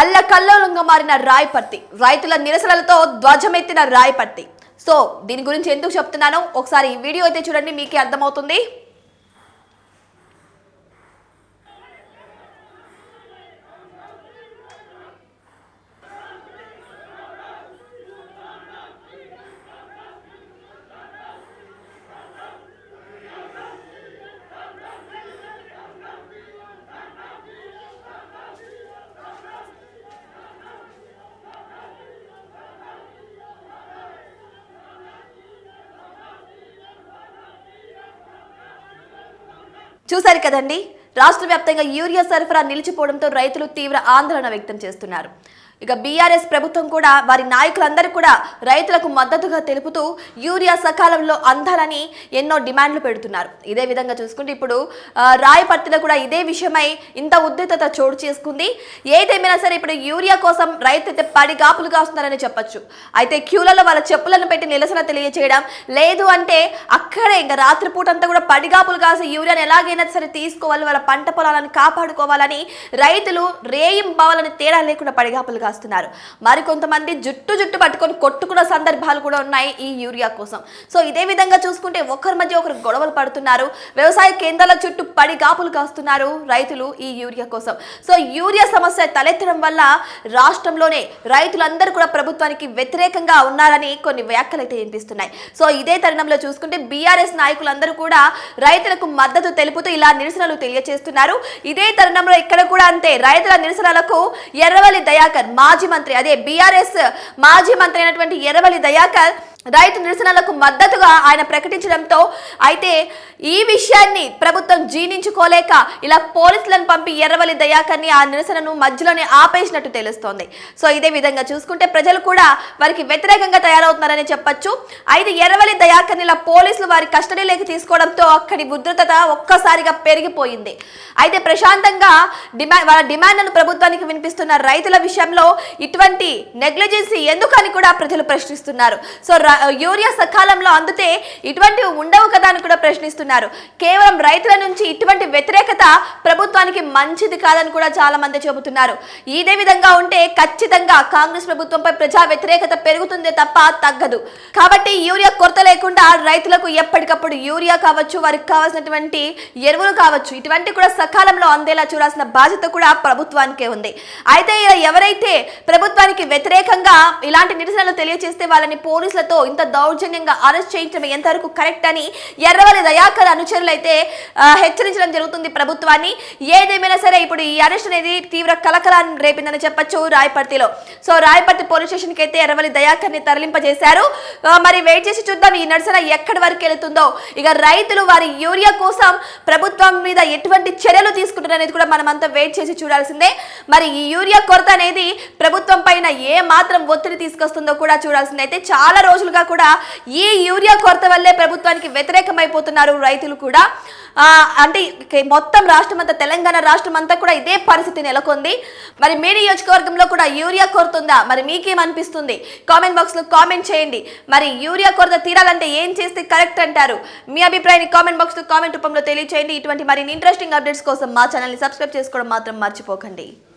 అల్లకల్లోలంగా మారిన రాయపర్తి. రైతుల నిరసనలతో ధ్వజమెత్తిన రాయపర్తి. సో దీని గురించి ఎందుకు చెప్తున్నానో? ఒకసారి ఈ వీడియో అయితే చూడండి మీకే అర్థమవుతుంది. చూశారు కదండి? రాష్ట్ర వ్యాప్తంగా యూరియా సరఫరా నిలిచిపోవడంతో రైతులు తీవ్ర ఆందోళన వ్యక్తం చేస్తున్నారు. ఇక బీఆర్ఎస్ ప్రభుత్వం కూడా వారి నాయకులందరూ కూడా రైతులకు మద్దతుగా తెలుపుతూ యూరియా సకాలంలో అందాలని ఎన్నో డిమాండ్లు పెడుతున్నారు. ఇదే విధంగా చూసుకుంటే ఇప్పుడు రాయపర్తిలో కూడా ఇదే విషయమై ఇంత ఉద్రిక్తత చోటు చేసుకుంది. ఏదేమైనా సరే ఇప్పుడు యూరియా కోసం రైతు అయితే పడి కాస్తున్నారని చెప్పొచ్చు. అయితే క్యూలలో వాళ్ళ చెప్పులను పెట్టి నిరసన తెలియచేయడం లేదు అంటే అక్కడే ఇంకా రాత్రిపూట అంతా కూడా పడిగాపులు కాసి యూరియాని ఎలాగైనా సరే తీసుకోవాలి వాళ్ళ పంట పొలాలను కాపాడుకోవాలని రైతులు రేయింబావాలని తేడా లేకుండా పడిగాపులు కాస్తున్నారు మరికొంతమంది జుట్టు జుట్టు పట్టుకొని కొట్టుకున్న సందర్భాలు కూడా ఉన్నాయి ఈ యూరియా కోసం. సో ఇదే విధంగా చూసుకుంటే ఒకరి మధ్య ఒకరు గొడవలు పడుతున్నారు. వ్యవసాయ కేంద్రాల చుట్టూ పడి కాపులు కాస్తున్నారు రైతులు ఈ యూరియా కోసం. సో యూరియా సమస్య తలెత్తడం వల్ల రాష్ట్రంలోనే రైతులందరూ కూడా ప్రభుత్వానికి వ్యతిరేకంగా ఉన్నారని కొన్ని వ్యాఖ్యలు అయితే వినిపిస్తున్నాయి. సో ఇదే తరుణంలో చూసుకుంటే బీఆర్ఎస్ నాయకులందరూ కూడా రైతులకు మద్దతు తెలుపుతూ ఇలా నిరసనలు తెలియజేస్తున్నారు ఇదే తరుణంలో ఇక్కడ కూడా అంతే. రైతుల నిరసనలకు ఎర్రవల్లి దయాకర్ మాజీ మంత్రి అదే బీఆర్ఎస్ మాజీ మంత్రి అయినటువంటి ఎర్రవల్లి దయాకర్ రైతు నిరసనలకు మద్దతుగా ఆయన ప్రకటించడంతో అయితే ఈ విషయాన్ని ప్రభుత్వం జీర్ణించుకోలేక ఇలా పోలీసులను పంపి ఎర్రవల్లి దయాకర్ని ఆ నిరసనను మధ్యలోనే ఆపేసినట్టు తెలుస్తోంది. సో ఇదే విధంగా చూసుకుంటే ప్రజలు కూడా వారికి వ్యతిరేకంగా తయారవుతున్నారని చెప్పొచ్చు. అయితే ఎర్రవల్లి దయాకర్ని ఇలా పోలీసులు వారి కస్టడీలోకి తీసుకోవడంతో అక్కడి ఉధృతత ఒక్కసారిగా పెరిగిపోయింది. అయితే ప్రశాంతంగా డిమాండ్ వాళ్ళ డిమాండ్లను ప్రభుత్వానికి వినిపిస్తున్న రైతుల విషయంలో ఇటువంటి నెగ్లిజెన్సీ ఎందుకని కూడా ప్రజలు ప్రశ్నిస్తున్నారు. సో యూరియా సకాలంలో అందితే ఇటువంటివి ఉండవు కదా అని కూడా ప్రశ్నిస్తున్నారు. కేవలం రైతుల నుంచి ఇటువంటి వ్యతిరేకత ప్రభుత్వానికి మంచిది కాదని కూడా చాలా మంది చెబుతున్నారు. ఇదే విధంగా ఉంటే ఖచ్చితంగా కాంగ్రెస్ ప్రభుత్వంపై ప్రజా వ్యతిరేకత పెరుగుతుందే తప్ప తగ్గదు. కాబట్టి యూరియా కొరత లేకుండా రైతులకు ఎప్పటికప్పుడు యూరియా కావచ్చు వారికి కావాల్సినటువంటి ఎరువులు కావచ్చు ఇటువంటి కూడా సకాలంలో అందేలా చూడాల్సిన బాధ్యత కూడా ప్రభుత్వానికే ఉంది. అయితే ఇలా ఎవరైతే ప్రభుత్వానికి వ్యతిరేకంగా ఇలాంటి నిరసనలు తెలియజేస్తే వాళ్ళని పోలీసులతో ఇంత దౌర్జన్యంగా అరెస్ట్ చేయించడం ఎంతవరకు కరెక్ట్ అని ఎర్రవల్లి దయాకర్ అనుచరులు అయితే హెచ్చరించడం జరుగుతుంది ప్రభుత్వాన్ని. ఏదేమైనా సరే ఇప్పుడు ఈ అరెస్ట్ అనేది తీవ్ర కలకలాన్ని రేపిందని చెప్పొచ్చు రాయపర్తిలో. సో రాయపర్తి పోలీస్ స్టేషన్కి అయితే ఎర్రవల్లి దయాకర్ని తరలింపజేశారు. మరి వెయిట్ చేసి చూద్దాం ఈ నిరసన ఎక్కడి వరకు వెళుతుందో. ఇక రైతులు వారి యూరియా కోసం ప్రభుత్వం మీద ఎటువంటి చర్యలు తీసుకుంటారు కూడా మనం అంతా వెయిట్ చేసి చూడాల్సిందే. మరి ఈ యూరియా కొరత అనేది ప్రభుత్వం పైన ఏ మాత్రం ఒత్తిడి తీసుకొస్తుందో కూడా చూడాల్సిందే. అయితే చాలా రోజులుగా కూడా ఈ యూరియా కొరత వల్లే ప్రభుత్వానికి వ్యతిరేకమైపోతున్నారు రైతులు కూడా అంటే మొత్తం రాష్ట్రం అంతా తెలంగాణ రాష్ట్రం అంతా కూడా ఇదే పరిస్థితి నెలకొంది. మరి మీ నియోజకవర్గంలో కూడా యూరియా కొరత ఉందా? మరి మీకేమనిపిస్తుంది? కామెంట్ బాక్స్లో కామెంట్ చేయండి. మరి యూరియా కొరత తీరాలంటే ఏం చేస్తే కరెక్ట్ అంటారు? మీ అభిప్రాయాన్ని కామెంట్ బాక్స్లో కామెంట్ రూపంలో తెలియచేయండి. ఇటువంటి మరిన్ని ఇంట్రెస్టింగ్ అప్డేట్స్ కోసం మా ఛానల్ని సబ్స్క్రైబ్ చేసుకోవడం మాత్రం మర్చిపోకండి.